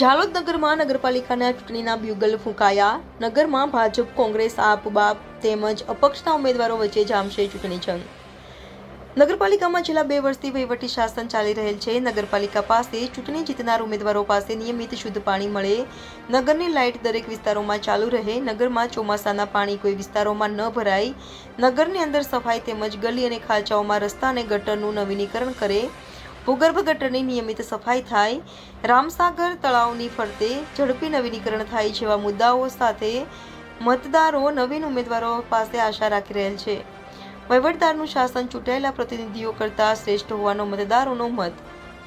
ઝાલોદ નગરમાં નગરપાલિકાના ચૂંટણીના બ્યુગલ ફૂંકાયા. નગરમાં ભાજપ, કોંગ્રેસ, આપ, બાપ તેમજ અપક્ષના ઉમેદવારો વચ્ચે જામશે ચૂંટણી જંગ. નગરપાલિકામાં છેલ્લા બે વર્ષથી વહીવટી શાસન ચાલી રહેલ છે. નગરપાલિકા પાસે ચૂંટણી જીતનાર ઉમેદવારો પાસે નિયમિત શુદ્ધ પાણી મળે. નગરની લાઇટ દરેક વિસ્તારોમાં ચાલુ રહે. નગરમાં ચોમાસાના પાણી કોઈ વિસ્તારોમાં ન ભરાય. નગરની અંદર સફાઈ તેમજ ગલી અને ખાંચાઓમાં રસ્તા અને ગટરનું નવીનીકરણ કરે. ભૂગર્ભ ગટરની નિયમિત સફાઈ થાય, રામસાગર તળાવની ફરતે ઝડપી નવીનીકરણ થાય જેવા મુદ્દાઓ સાથે મતદારો નવીન ઉમેદવારો પાસે આશા રાખી રહેલ છે. વહીવટદારનું શાસન ચૂંટાયેલા પ્રતિનિધિઓ કરતાં શ્રેષ્ઠ હોવાનો મતદારોનો મત.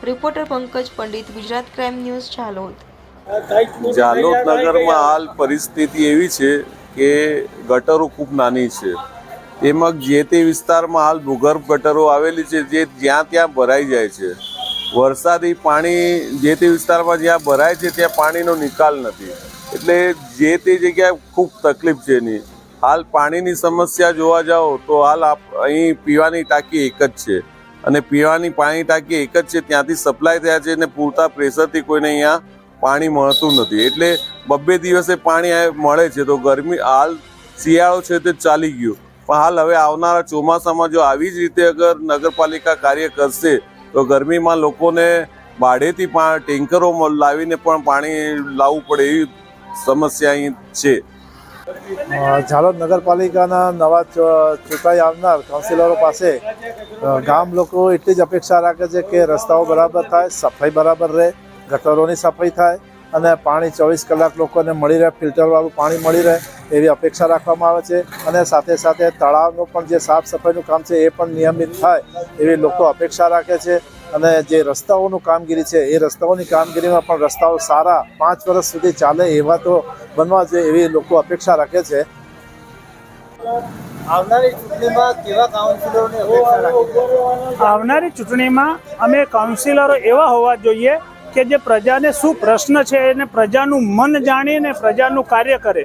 Reporter Pankaj Pandit, Gujarat crime news, Zalod. Jalod નગરમાં હાલ પરિસ્થિતિ એવી છે કે ગટરો ખૂબ નાની છે. એમાં જે તે વિસ્તારમાં હાલ ભૂગર્ભ ગટરો આવેલી છે, જે જ્યાં ત્યાં ભરાઈ જાય છે. વરસાદી પાણી જે તે વિસ્તારમાં જ્યાં ભરાય છે, ત્યાં પાણીનો નિકાલ નથી. એટલે જે તે જગ્યાએ ખૂબ તકલીફ છે એની. હાલ પાણીની સમસ્યા જોવા જાઓ, તો હાલ અહીં પીવાની ટાંકી એક જ છે. અને પીવાની પાણી ટાંકી એક જ છે, ત્યાંથી સપ્લાય થયા છે અને પૂરતા પ્રેશરથી કોઈને અહીંયા પાણી મળતું નથી. એટલે બબ્બે દિવસે પાણી મળે છે, તો ગરમી હાલ શિયાળો છે તે ચાલી ગયું. પણ હાલ હવે આવનારા ચોમાસામાં જો આવી જ રીતે અગર નગરપાલિકા કાર્ય કરશે, તો ગરમીમાં લોકોને ભાડેથી ટેન્કરો લાવીને પણ પાણી લાવવું પડે એવી સમસ્યા અહીં છે. ઝાલોદ નગરપાલિકાના નવા ચૂંટાઈ આવનાર કાઉન્સિલરો પાસે ગામ લોકો એટલી જ અપેક્ષા રાખે છે કે રસ્તાઓ બરાબર થાય, સફાઈ બરાબર રહે, ગટરોની સફાઈ થાય અને પાણી ચોવીસ કલાક લોકોને મળી રહે ફિલ્ટરવાળું પાણી મળી રહે એવી અપેક્ષા રાખવામાં આવે છે. અને સાથે સાથે તળાવનું પણ જે સાફ સફાઈનું કામ છે એ પણ નિયમિત થાય એવી લોકો અપેક્ષા રાખે છે. અને જે રસ્તાઓનું કામગીરી છે એ રસ્તાઓની કામગીરીમાં પણ રસ્તાઓ સારા પાંચ વર્ષ સુધી ચાલે એવા તો બનવા જોઈએ એવી લોકો અપેક્ષા રાખે છે. આવનારી ચૂંટણીમાં કેવા કાઉન્સિલરોની અપેક્ષા રાખી છે? આવનારી ચૂંટણીમાં અમે કાઉન્સિલરો એવા હોવા જોઈએ કે જે પ્રજાને શું પ્રશ્ન છે એને પ્રજાનું મન જાણીને પ્રજાનું કાર્ય કરે.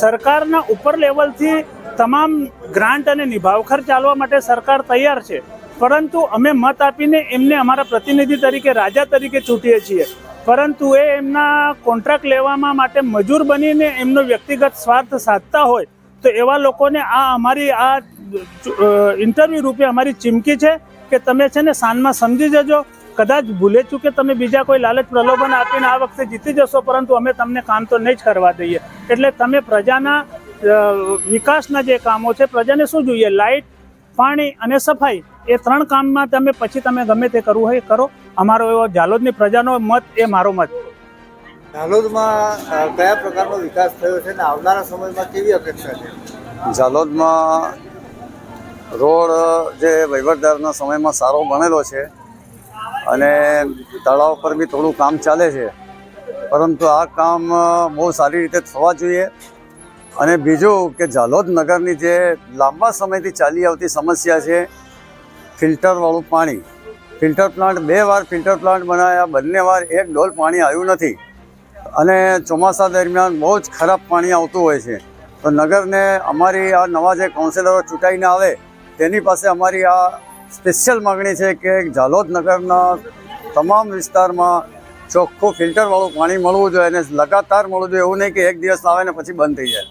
સરકારના ઉપર લેવલથી તમામ ગ્રાન્ટ અને નિભાવખર ચાલવા માટે સરકાર તૈયાર છે. પરંતુ અમે મત આપીને એમને અમારા પ્રતિનિધિ તરીકે, રાજા તરીકે ચૂંટીએ છીએ. પરંતુ એ એમના કોન્ટ્રાક્ટ લેવામાં માટે મજૂર બનીને એમનો વ્યક્તિગત સ્વાર્થ સાધતા હોય, તો એવા લોકોને આ અમારી આ ઇન્ટરવ્યૂ રૂપે અમારી ચીમકી છે કે તમે છે ને સાંજમાં સમજી જજો. કદાચ ભૂલે ચૂકે તમે બીજા કોઈ લાલચ પ્રલોભન આપીને આ વખતે જીતી જશો પરંતુ અમે તમને કામ તો નહીં જ કરવા દઈએ. એટલે તમે પ્રજાના વિકાસના જે કામો છે પ્રજાને શું જોઈએ? લાઇટ પાણી અને સફાઈ એ ત્રણ કામમાં તમે પછી તમે ગમે તે કરવું હોય કરો. અમારો એવો ઝાલોદની પ્રજાનો મત એ મારો મત. ઝાલોદમાં કયા પ્રકારનો વિકાસ થયો છે અને આવનારા સમયમાં કેવી અપેક્ષા છે? ઝાલોદમાં રોડ જે વહીવટદારના સમયમાં સારો બનેલો છે અને તળાવ પર બી થોડું કામ ચાલે છે. પરંતુ આ કામ બહુ સારી રીતે થવા જોઈએ. અને બીજું કે ઝાલોદ નગરની જે લાંબા સમયથી ચાલી આવતી સમસ્યા છે ફિલ્ટરવાળું પાણી. ફિલ્ટર પ્લાન્ટ, બે વાર ફિલ્ટર પ્લાન્ટ બનાવ્યા બંને વાર એક ડોલ પાણી આવ્યું નથી. અને ચોમાસા દરમિયાન બહુ જ ખરાબ પાણી આવતું હોય છે. તો નગરને અમારી આ નવા જે કાઉન્સિલરો ચૂંટાઈને આવે, તેની પાસે અમારી આ સ્પેશિયલ માગણી છે કે ઝાલોદ નગરના તમામ વિસ્તારમાં ચોખ્ખું ફિલ્ટરવાળું પાણી મળવું જોઈએ અને લગાતાર મળવું જોઈએ. એવું નહીં કે એક દિવસ આવે ને પછી બંધ થઈ જાય.